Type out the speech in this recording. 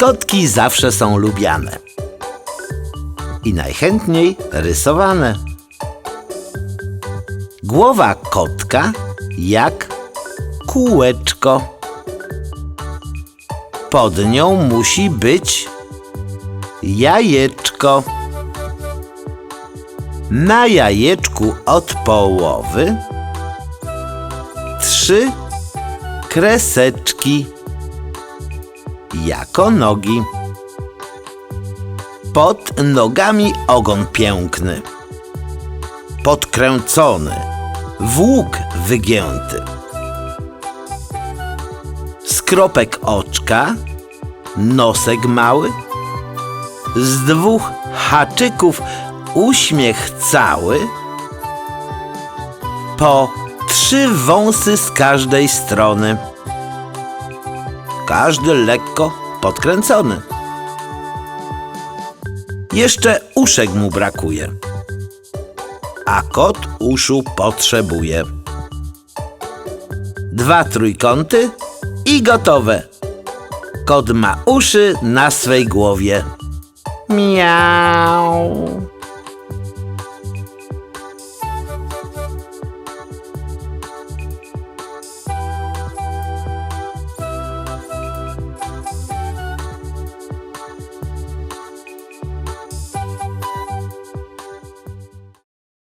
Kotki zawsze są lubiane. I najchętniej rysowane. Głowa kotka jak kółeczko. Pod nią musi być jajeczko. Na jajeczku od połowy trzy kreseczki jako nogi. Pod nogami ogon piękny, podkręcony, włók wygięty. Skropek oczka, nosek mały, z dwóch haczyków uśmiech cały, po trzy wąsy z każdej strony. Każdy lekko podkręcony. Jeszcze uszek mu brakuje. A kot uszu potrzebuje. Dwa trójkąty i gotowe. Kot ma uszy na swej głowie. Miau.